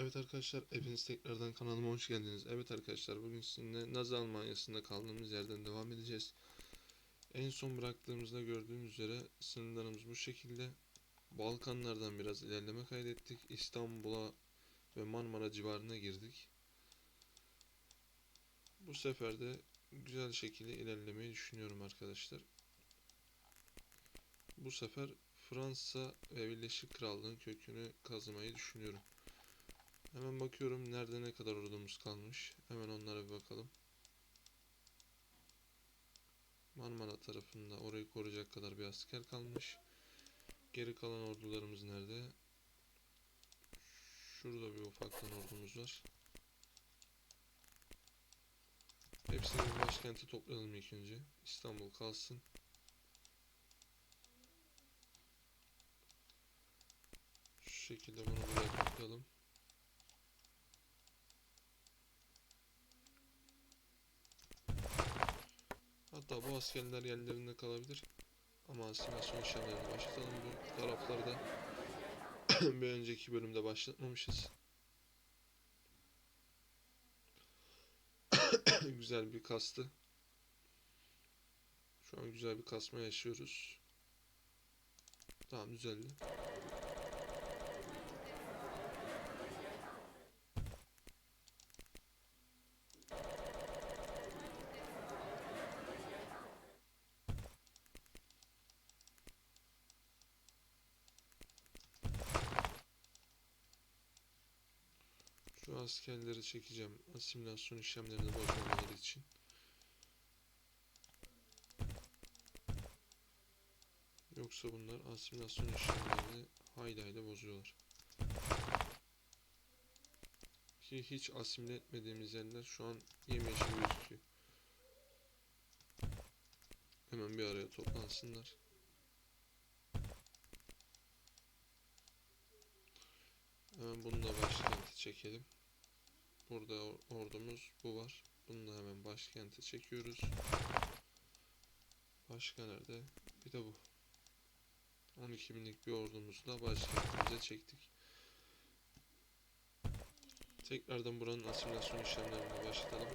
Evet arkadaşlar hepiniz tekrardan kanalıma hoş geldiniz. Evet arkadaşlar bugün sizinle Nazi Almanya'sında kaldığımız yerden devam edeceğiz. En son bıraktığımızda gördüğümüz üzere sınırlarımız bu şekilde. Balkanlardan biraz ilerleme kaydettik. İstanbul'a ve Marmara civarına girdik. Bu sefer de güzel şekilde ilerlemeyi düşünüyorum arkadaşlar. Bu sefer Fransa ve Birleşik Krallığın kökünü kazımayı düşünüyorum. Hemen bakıyorum nerede ne kadar ordumuz kalmış. Hemen onlara bir bakalım. Marmara tarafında orayı koruyacak kadar bir asker kalmış. Geri kalan ordularımız nerede? Şurada bir ufaktan ordumuz var. Hepsini başkenti toplayalım ilk önce. İstanbul kalsın. Şu şekilde bunu buraya toplayalım. Hatta bu askerler yerlerinde kalabilir. Ama asimilasyon işlemlerini başlatalım. Bu taraflarda bir önceki bölümde başlatmamışız. güzel bir kastı. Şu an güzel bir kasma yaşıyoruz. Tamam düzeldi. Şu askerleri çekeceğim. Asimilasyon işlemlerini bozmamaları için. Yoksa bunlar asimilasyon işlemlerini hayli hayli bozuyorlar. Ki hiç asimile etmediğimiz yerler şu an yemyeşil gözüküyor. Hemen bir araya toplansınlar. Hemen bunu da başkenti çekelim. Burada or- ordumuz bu var. Bunu da hemen başkente çekiyoruz. Başka nerede? Bir de bu. 12 binlik bir ordumuzu da başkentimize çektik. Tekrardan buranın asimilasyon işlemlerine başlayalım.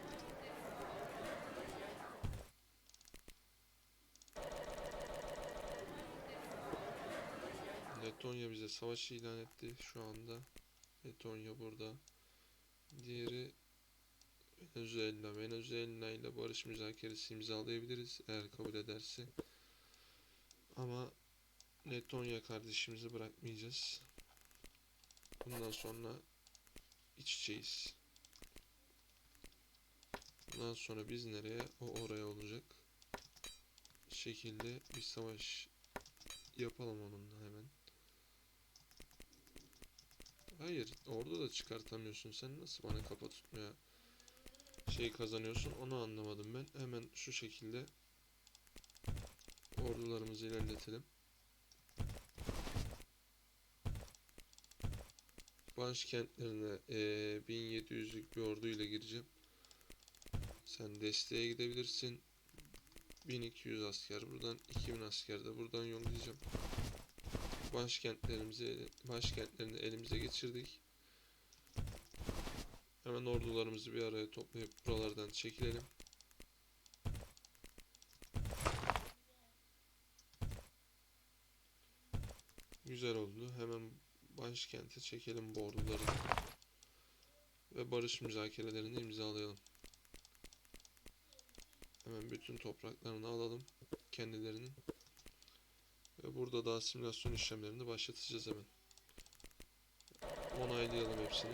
Letonya bize savaş ilan etti şu anda. Letonya burada. Diğeri Venezuela. Venezuela ile barış müzakeresi imzalayabiliriz eğer kabul ederse. Ama Letonya kardeşimizi bırakmayacağız. Bundan sonra iç içeyiz. Bundan sonra biz nereye? O oraya olacak. şekilde bir savaş yapalım onunla hemen. Hayır, orada da çıkartamıyorsun. Sen nasıl bana kafa tutmaya şey kazanıyorsun onu anlamadım ben. Hemen şu şekilde ordularımızı ilerletelim. Başkentlerine eee 1700'lük bir orduyla gireceğim. Sen desteğe gidebilirsin. 1200 asker buradan, 2000 asker de buradan yollayacağım başkentlerimizi başkentlerini elimize geçirdik. Hemen ordularımızı bir araya toplayıp buralardan çekilelim. Güzel oldu. Hemen başkente çekelim bu orduları. Ve barış müzakerelerini imzalayalım. Hemen bütün topraklarını alalım. Kendilerinin. Ve burada da asimilasyon işlemlerini başlatacağız hemen. Onaylayalım hepsini.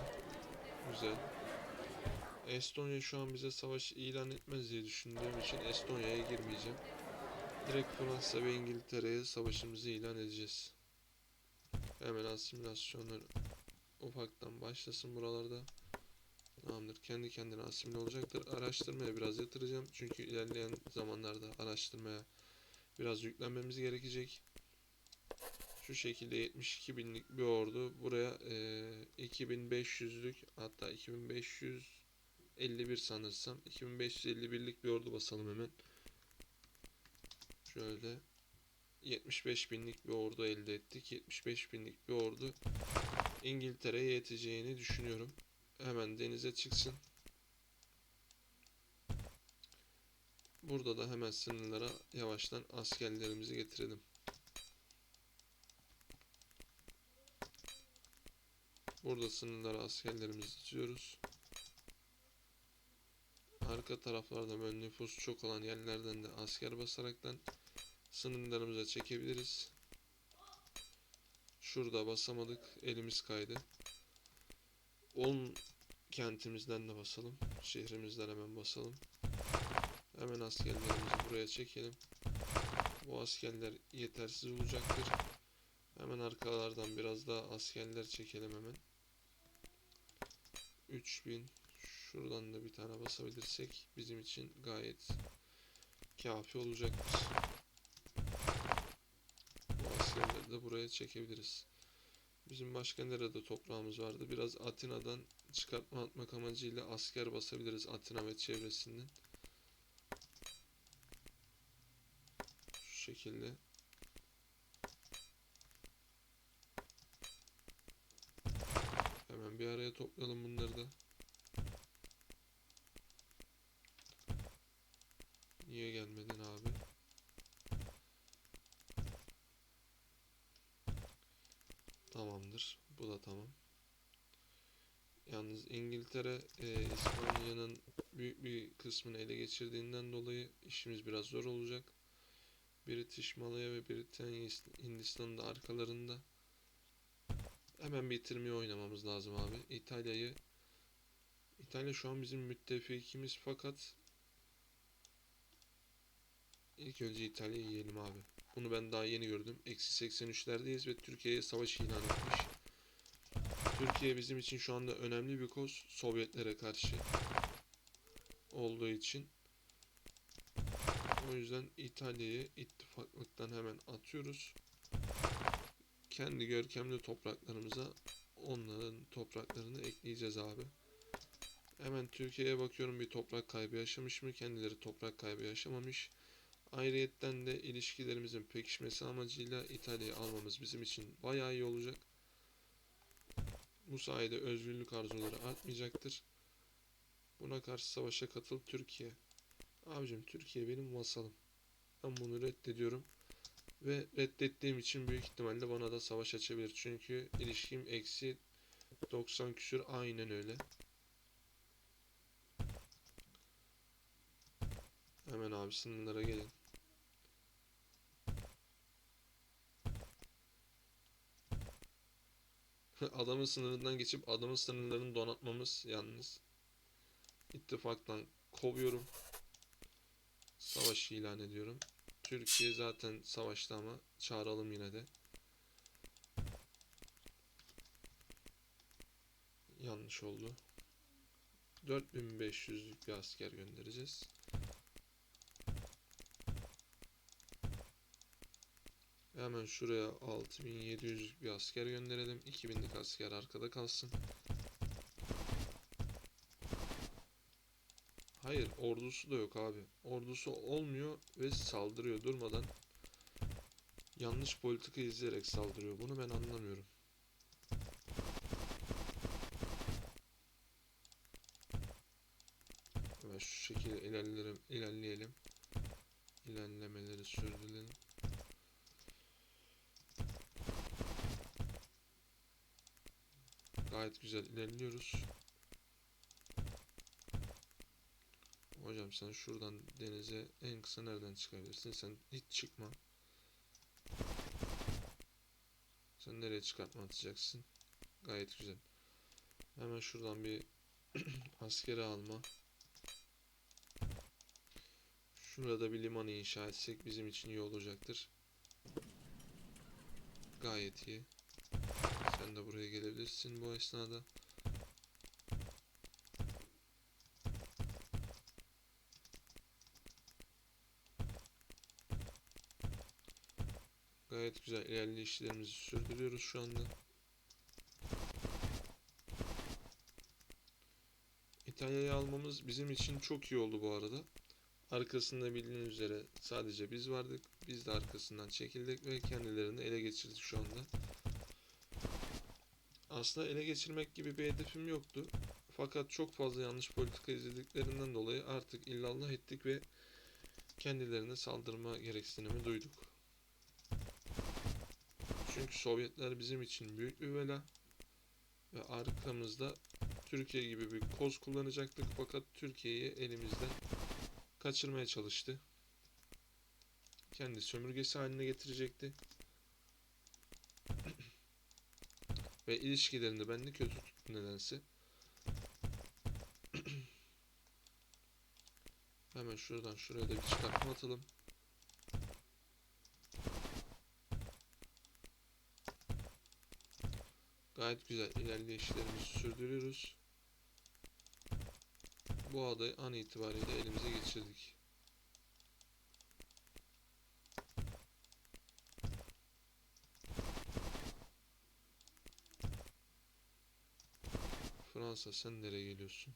Güzel. Estonya şu an bize savaş ilan etmez diye düşündüğüm için Estonya'ya girmeyeceğim. Direkt Fransa ve İngiltere'ye savaşımızı ilan edeceğiz. Hemen asimilasyonlar ufaktan başlasın buralarda. Tamamdır. Kendi kendine asimile olacaktır. Araştırmaya biraz yatıracağım. Çünkü ilerleyen zamanlarda araştırmaya biraz yüklenmemiz gerekecek. Şu şekilde 72 binlik bir ordu. Buraya e, 2500'lük hatta 2551 sanırsam 2551'lik bir ordu basalım hemen. Şöyle 75 binlik bir ordu elde ettik. 75 binlik bir ordu İngiltere'ye yeteceğini düşünüyorum. Hemen denize çıksın. Burada da hemen sınırlara yavaştan askerlerimizi getirelim. Burada sınırlara askerlerimizi tutuyoruz. Arka taraflarda böyle nüfus çok olan yerlerden de asker basaraktan sınırlarımıza çekebiliriz. Şurada basamadık. Elimiz kaydı. 10 kentimizden de basalım. Şehrimizden hemen basalım. Hemen askerlerimizi buraya çekelim. Bu askerler yetersiz olacaktır. Hemen arkalardan biraz daha askerler çekelim hemen. 3000 şuradan da bir tane basabilirsek bizim için gayet kafi olacaktır. Bu askerleri de buraya çekebiliriz. Bizim başka nerede toprağımız vardı? Biraz Atina'dan çıkartma atmak amacıyla asker basabiliriz Atina ve çevresinden. Şu şekilde. Hemen bir araya toplayalım bunları da. Niye gelmedin abi? Tamamdır. Bu da tamam. Yalnız İngiltere e, İspanya'nın büyük bir kısmını ele geçirdiğinden dolayı işimiz biraz zor olacak. British Malaya ve Britanya Hindistan'ın da arkalarında. Hemen bitirmeyi oynamamız lazım abi. İtalya'yı İtalya şu an bizim müttefikimiz fakat ilk önce İtalya'yı yiyelim abi. Bunu ben daha yeni gördüm. Eksi 83'lerdeyiz ve Türkiye'ye savaş ilan etmiş. Türkiye bizim için şu anda önemli bir koz. Sovyetlere karşı olduğu için. O yüzden İtalya'yı ittifaklıktan hemen atıyoruz. Kendi görkemli topraklarımıza onların topraklarını ekleyeceğiz abi. Hemen Türkiye'ye bakıyorum bir toprak kaybı yaşamış mı? Kendileri toprak kaybı yaşamamış. Ayrıyetten de ilişkilerimizin pekişmesi amacıyla İtalya'yı almamız bizim için bayağı iyi olacak. Bu sayede özgürlük arzuları artmayacaktır. Buna karşı savaşa katıl Türkiye. Abicim Türkiye benim vasalım. Ben bunu reddediyorum. Ve reddettiğim için büyük ihtimalle bana da savaş açabilir. Çünkü ilişkim eksi 90 küsür aynen öyle. Hemen abi sınırlara gelin. Adamın sınırından geçip adamın sınırlarını donatmamız yalnız. İttifaktan kovuyorum. Savaş ilan ediyorum. Türkiye zaten savaşta ama çağıralım yine de. Yanlış oldu. 4500'lük bir asker göndereceğiz. Hemen şuraya 6700'lük bir asker gönderelim. 2000'lik asker arkada kalsın. Hayır ordusu da yok abi. Ordusu olmuyor ve saldırıyor durmadan. Yanlış politika izleyerek saldırıyor. Bunu ben anlamıyorum. Ve şu şekilde ilerleyelim. ilerleyelim. İlerlemeleri sürdürelim. Gayet güzel ilerliyoruz. Hocam sen şuradan denize en kısa nereden çıkabilirsin? Sen hiç çıkma. Sen nereye çıkartma atacaksın? Gayet güzel. Hemen şuradan bir askeri alma. Şurada bir limanı inşa etsek bizim için iyi olacaktır. Gayet iyi. Sen de buraya gelebilirsin bu esnada. Gayet güzel ilerleyişlerimizi sürdürüyoruz şu anda. İtalya'yı almamız bizim için çok iyi oldu bu arada. Arkasında bildiğiniz üzere sadece biz vardık. Biz de arkasından çekildik ve kendilerini ele geçirdik şu anda. Aslında ele geçirmek gibi bir hedefim yoktu. Fakat çok fazla yanlış politika izlediklerinden dolayı artık illallah ettik ve kendilerine saldırma gereksinimi duyduk. Çünkü Sovyetler bizim için büyük bir bela ve arkamızda Türkiye gibi bir koz kullanacaktık fakat Türkiye'yi elimizden kaçırmaya çalıştı. Kendi sömürgesi haline getirecekti. Ve ilişkilerini bende kötü tuttu nedense. Hemen şuradan şuraya da bir çıkartma atalım. Gayet güzel ilerleyişlerimizi sürdürüyoruz. Bu adayı an itibariyle elimize geçirdik. Fransa sen nereye geliyorsun?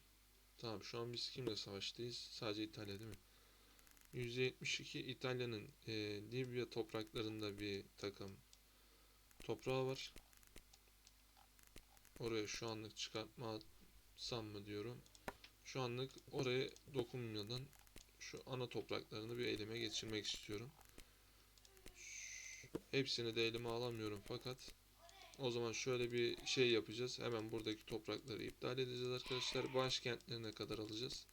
Tamam şu an biz kimle savaştayız? Sadece İtalya değil mi? %72 İtalya'nın e, Libya topraklarında bir takım toprağı var. Oraya şu anlık çıkartma atsam mı diyorum. Şu anlık oraya dokunmadan şu ana topraklarını bir elime geçirmek istiyorum. Hepsini de elime alamıyorum fakat o zaman şöyle bir şey yapacağız. Hemen buradaki toprakları iptal edeceğiz arkadaşlar. Başkentlerine kadar alacağız.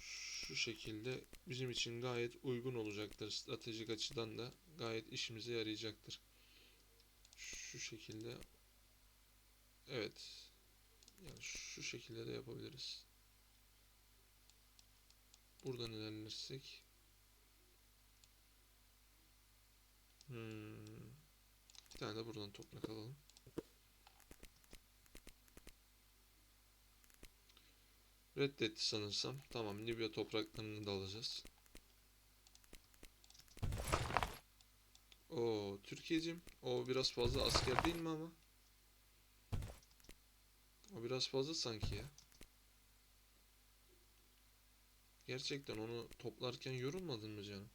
Şu şekilde bizim için gayet uygun olacaktır. Stratejik açıdan da gayet işimize yarayacaktır. Şu şekilde Evet. Yani şu şekilde de yapabiliriz. Buradan ilerlersek. Hmm. Bir tane de buradan toprak alalım. Reddetti sanırsam. Tamam Libya topraklarını da alacağız. O Türkiye'cim o biraz fazla asker değil mi ama? O biraz fazla sanki ya. Gerçekten onu toplarken yorulmadın mı canım?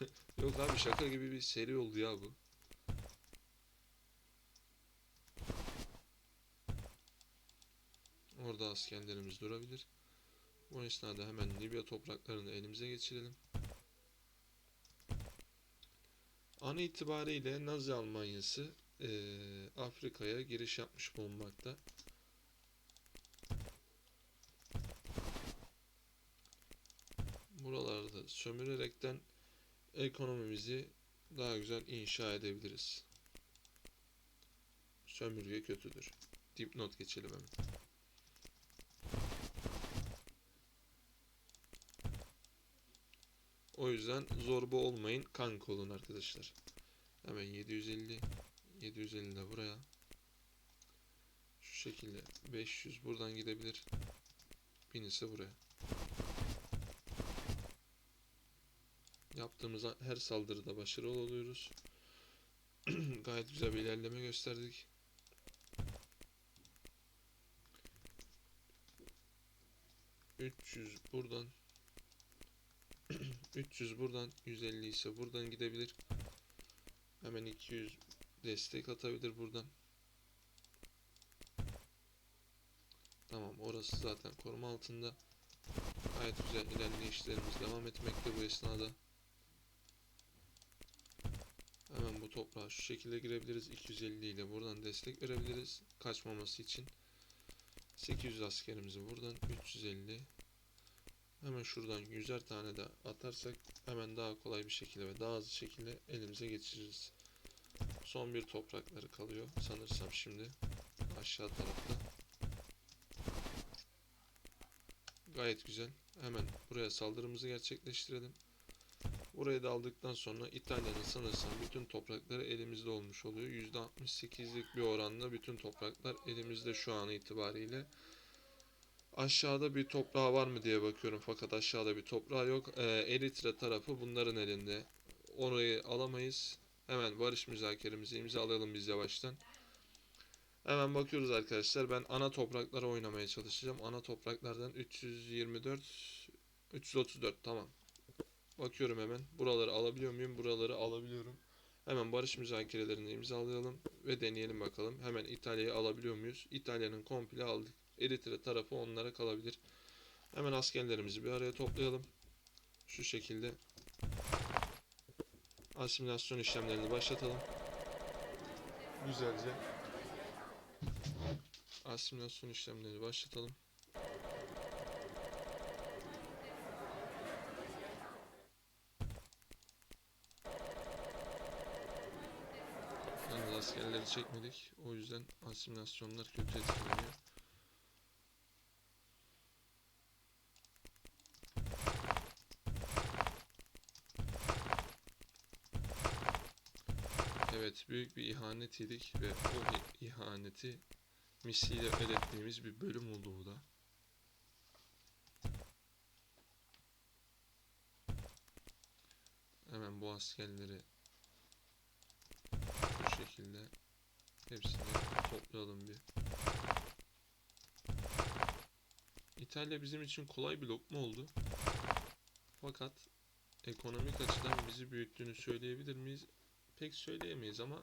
Yok abi şaka gibi bir seri oldu ya bu. Orada askerlerimiz durabilir. Bu esnada hemen Libya topraklarını elimize geçirelim. An itibariyle Nazi Almanyası eee, Afrika'ya giriş yapmış bulunmakta. Buralarda sömürerekten ekonomimizi daha güzel inşa edebiliriz. Sömürge kötüdür. Dipnot geçelim hemen. O yüzden zorba olmayın, kanka olun arkadaşlar. Hemen 750, 750 de buraya. Şu şekilde 500 buradan gidebilir. 1000 ise buraya. Yaptığımız her saldırıda başarılı oluyoruz. Gayet güzel bir ilerleme gösterdik. ...300 buradan 300 buradan 150 ise buradan gidebilir. Hemen 200 destek atabilir buradan. Tamam orası zaten koruma altında. Gayet güzel ilerleyişlerimiz devam etmekte bu esnada. Hemen bu toprağa şu şekilde girebiliriz. 250 ile buradan destek verebiliriz. Kaçmaması için. 800 askerimizi buradan 350 Hemen şuradan yüzer tane de atarsak hemen daha kolay bir şekilde ve daha hızlı şekilde elimize geçiririz. Son bir toprakları kalıyor sanırsam şimdi aşağı tarafta. Gayet güzel. Hemen buraya saldırımızı gerçekleştirelim. Burayı da aldıktan sonra İtalya'nın sanırsam bütün toprakları elimizde olmuş oluyor. %68'lik bir oranla bütün topraklar elimizde şu an itibariyle. Aşağıda bir toprağı var mı diye bakıyorum fakat aşağıda bir toprağı yok. Ee, Eritre tarafı bunların elinde. Orayı alamayız. Hemen barış müzakeremizi imzalayalım biz yavaştan. Hemen bakıyoruz arkadaşlar. Ben ana topraklara oynamaya çalışacağım. Ana topraklardan 324 334 tamam. Bakıyorum hemen. Buraları alabiliyor muyum? Buraları alabiliyorum. Hemen barış müzakerelerini imzalayalım ve deneyelim bakalım. Hemen İtalya'yı alabiliyor muyuz? İtalya'nın komple aldık. Eritre tarafı onlara kalabilir. Hemen askerlerimizi bir araya toplayalım. Şu şekilde asimilasyon işlemlerini başlatalım. Güzelce asimilasyon işlemlerini başlatalım. Yalnız askerleri çekmedik. O yüzden asimilasyonlar kötü etkileniyor. Evet, büyük bir ihanet yedik ve i- ihaneti misliyle ödettiğimiz bir bölüm oldu bu da. Hemen bu askerleri bu şekilde hepsini toplayalım bir. İtalya bizim için kolay bir lokma oldu. Fakat ekonomik açıdan bizi büyüttüğünü söyleyebilir miyiz? Pek söyleyemeyiz ama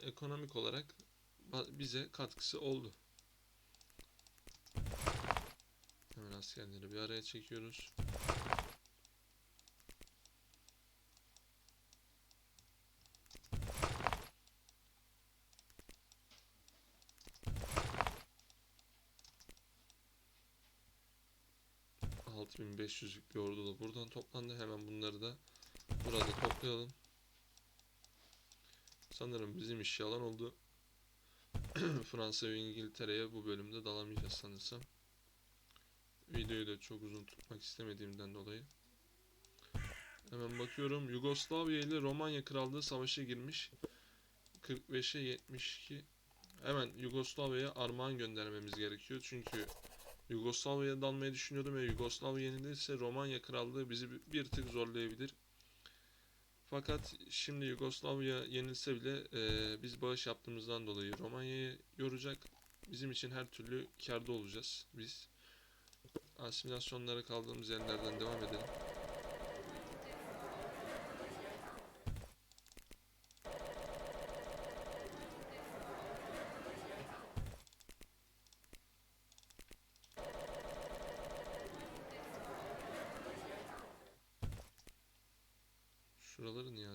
ekonomik olarak bize katkısı oldu. Hemen askerleri bir araya çekiyoruz. ...6500'lük bir ordu da buradan toplandı. Hemen bunları da burada toplayalım. Sanırım bizim iş yalan oldu. Fransa ve İngiltere'ye bu bölümde dalamayacağız sanırsam. Videoyu da çok uzun tutmak istemediğimden dolayı. Hemen bakıyorum. Yugoslavya ile Romanya Krallığı savaşa girmiş. 45'e 72. Hemen Yugoslavya'ya armağan göndermemiz gerekiyor. Çünkü Yugoslavya'ya dalmayı düşünüyordum ve Yugoslavya yenilirse Romanya Krallığı bizi bir- tık zorlayabilir. Fakat şimdi Yugoslavya yenilse bile eee, biz bağış yaptığımızdan dolayı Romanya'yı yoracak. Bizim için her türlü kârda olacağız biz. Asimilasyonlara kaldığımız yerlerden devam edelim.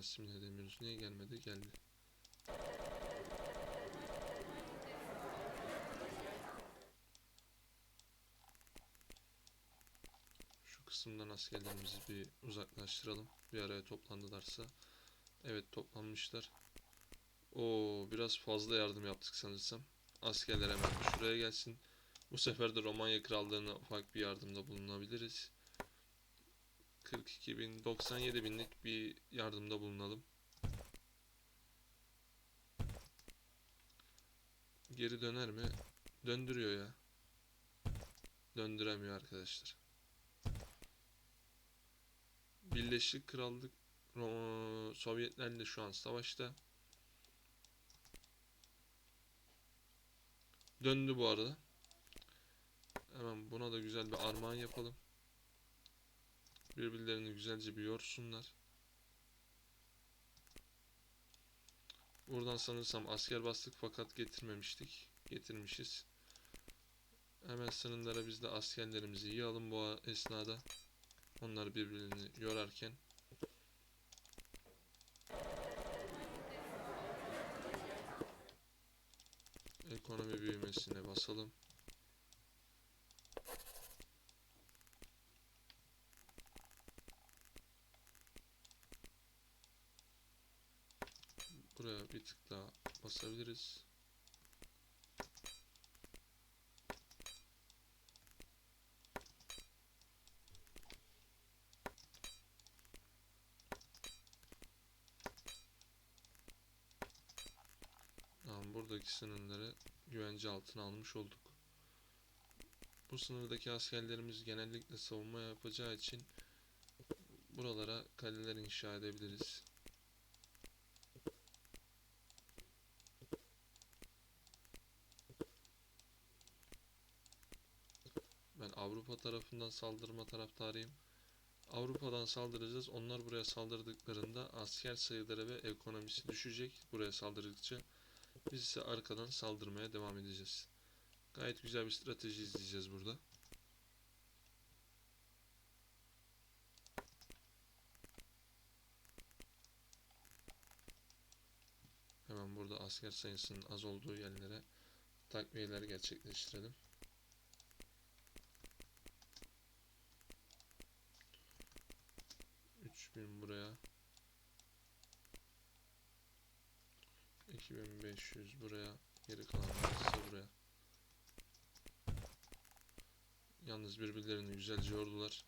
Asimile edemiyoruz? Niye gelmedi? Geldi. Şu kısımdan askerlerimizi bir uzaklaştıralım. Bir araya toplandılarsa. Evet toplanmışlar. Oo biraz fazla yardım yaptık sanırsam. Askerler hemen şuraya gelsin. Bu sefer de Romanya Krallığı'na ufak bir yardımda bulunabiliriz. 42 bin, 97 binlik bir yardımda bulunalım. Geri döner mi? Döndürüyor ya. Döndüremiyor arkadaşlar. Birleşik Krallık Sovyetlerle şu an savaşta. Döndü bu arada. Hemen buna da güzel bir armağan yapalım. Birbirlerini güzelce bir yorsunlar. Buradan sanırsam asker bastık fakat getirmemiştik. Getirmişiz. Hemen sınırlara biz de askerlerimizi yığalım bu esnada. Onlar birbirini yorarken. Ekonomi büyümesine basalım. Buraya tık daha basabiliriz. Tamam buradaki sınırları güvence altına almış olduk. Bu sınırdaki askerlerimiz genellikle savunma yapacağı için buralara kaleler inşa edebiliriz. Ben Avrupa tarafından saldırma taraftarıyım. Avrupa'dan saldıracağız. Onlar buraya saldırdıklarında asker sayıları ve ekonomisi düşecek buraya saldırdıkça. Biz ise arkadan saldırmaya devam edeceğiz. Gayet güzel bir strateji izleyeceğiz burada. Hemen burada asker sayısının az olduğu yerlere takviyeler gerçekleştirelim. Bin buraya. 2500 buraya. Geri kalanlar ise buraya. Yalnız birbirlerini güzelce yordular.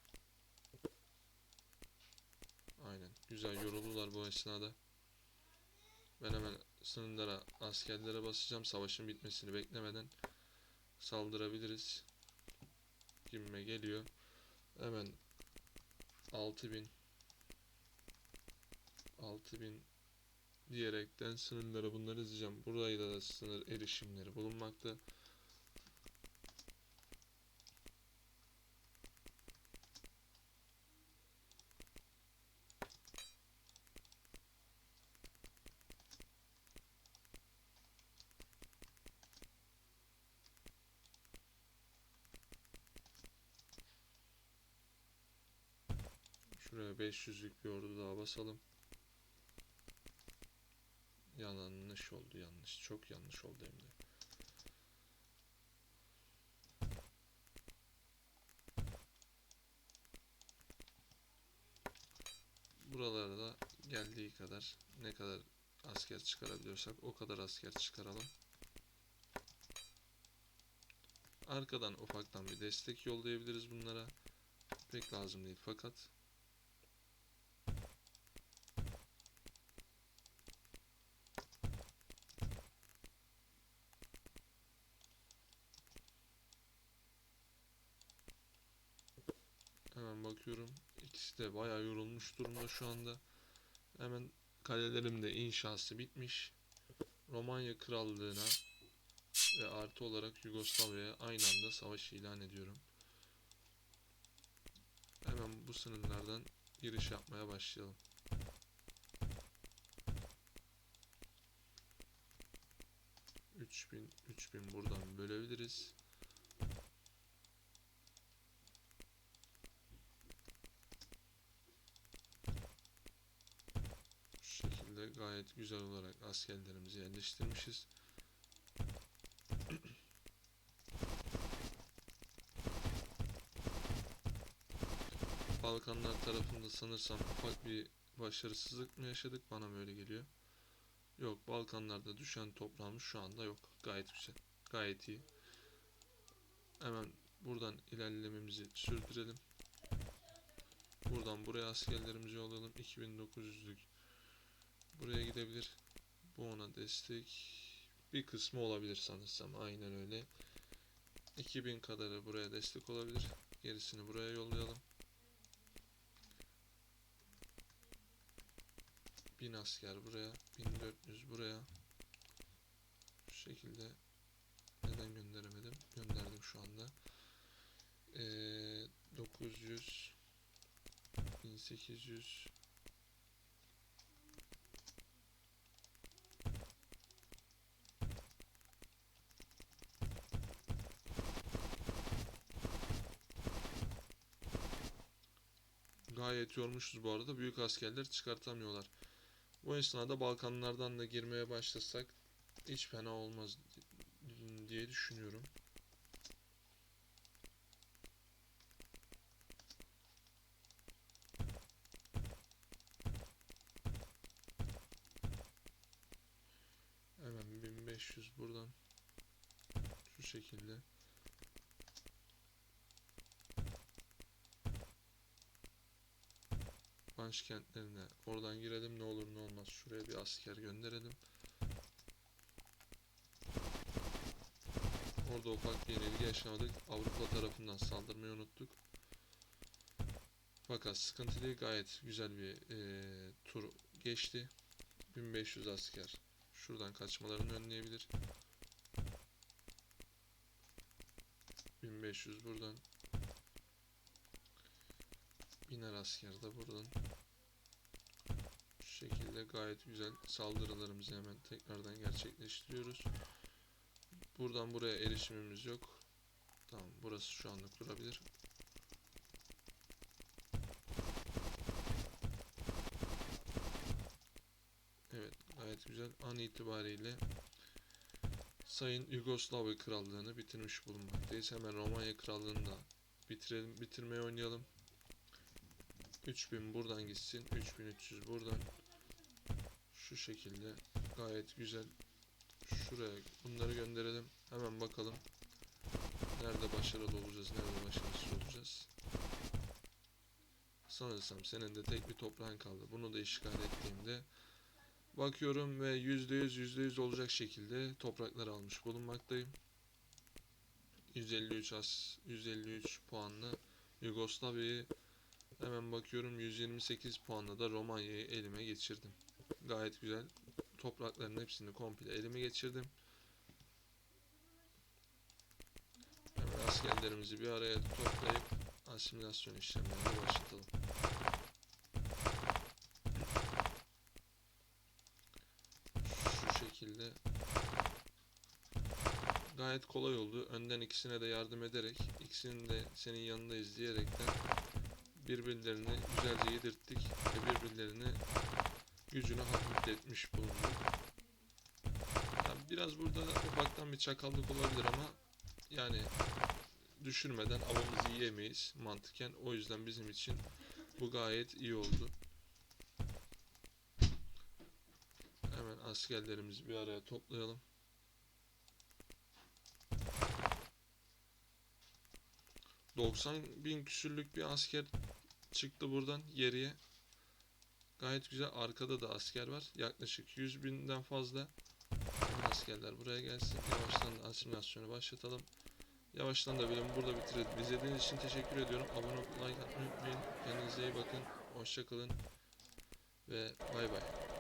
Aynen. Güzel yoruldular bu esnada. Ben hemen sınırlara, askerlere basacağım. Savaşın bitmesini beklemeden saldırabiliriz. Gibime geliyor. Hemen 6000 6000 diyerekten sınırlara bunları yazacağım. Burayı da sınır erişimleri bulunmakta. Şuraya 500'lük bir ordu daha basalım. Yanlış oldu yanlış. Çok yanlış oldu hem de. Buralara da geldiği kadar ne kadar asker çıkarabiliyorsak o kadar asker çıkaralım. Arkadan ufaktan bir destek yollayabiliriz bunlara. Pek lazım değil fakat Hemen bakıyorum. İkisi de bayağı yorulmuş durumda şu anda. Hemen kalelerim de inşası bitmiş. Romanya Krallığı'na ve artı olarak Yugoslavya'ya aynı anda savaş ilan ediyorum. Hemen bu sınırlardan giriş yapmaya başlayalım. Bin, üç bin buradan bölebiliriz. Şu şekilde gayet güzel olarak askerlerimizi yerleştirmişiz. Balkanlar tarafında sanırsam ufak bir başarısızlık mı yaşadık bana böyle geliyor. Yok Balkanlarda düşen toprağımız şu anda yok. Gayet güzel. Gayet iyi. Hemen buradan ilerlememizi sürdürelim. Buradan buraya askerlerimizi yollayalım. 2900'lük buraya gidebilir. Bu ona destek. Bir kısmı olabilir sanırsam. Aynen öyle. 2000 kadarı buraya destek olabilir. Gerisini buraya yollayalım. 1000 asker buraya. 1400 buraya. Şu şekilde neden gönderemedim? Gönderdim şu anda. Ee, 900 1800 Gayet yormuşuz bu arada. Büyük askerler çıkartamıyorlar. Bu esnada Balkanlardan da girmeye başlasak hiç fena olmaz diye düşünüyorum. Hemen 1500 buradan şu şekilde başkentlerine oradan girelim ne olur ne olmaz şuraya bir asker gönderelim. Orada ufak bir yenilgi yaşamadık. Avrupa tarafından saldırmayı unuttuk. Fakat sıkıntı değil gayet güzel bir eee, tur geçti. 1500 asker şuradan kaçmalarını önleyebilir. 1500 buradan Biner asker de buradan. Şekilde gayet güzel saldırılarımızı hemen tekrardan gerçekleştiriyoruz. Buradan buraya erişimimiz yok. Tamam burası şu anlık durabilir. Evet gayet güzel. An itibariyle Sayın Yugoslavya Krallığını bitirmiş bulunmaktayız. Hemen Romanya Krallığını da bitirelim, bitirmeye oynayalım. 3000 buradan gitsin. 3300 buradan. Şu şekilde gayet güzel. Şuraya bunları gönderelim. Hemen bakalım. Nerede başarılı olacağız, nerede başarısız olacağız. Sanırsam senin de tek bir toprağın kaldı. Bunu da işgal ettiğimde bakıyorum ve %100 %100 olacak şekilde topraklar almış bulunmaktayım. 153 as 153 puanla Yugoslavya'yı hemen bakıyorum 128 puanla da Romanya'yı elime geçirdim. Gayet güzel. Toprakların hepsini komple elime geçirdim. Hemen askerlerimizi bir araya toplayıp asimilasyon işlemlerine başlatalım. Şu şekilde gayet kolay oldu. Önden ikisine de yardım ederek, ikisinin de senin yanındayız diyerekten birbirlerini güzelce yedirttik ve birbirlerini gücünü hafifletmiş bulunduk. Yani biraz burada ufaktan bir çakallık olabilir ama yani düşürmeden avımızı yiyemeyiz mantıken. O yüzden bizim için bu gayet iyi oldu. Hemen askerlerimizi bir araya toplayalım. ...90 bin küsürlük bir asker çıktı buradan geriye. Gayet güzel. Arkada da asker var. Yaklaşık 100 binden fazla. Askerler buraya gelsin. Yavaştan da asimilasyonu başlatalım. Yavaştan da bölümü burada bitirelim. İzlediğiniz için teşekkür ediyorum. Abone atmayı unutmayın. Kendinize iyi bakın. Hoşçakalın. Ve bay bay.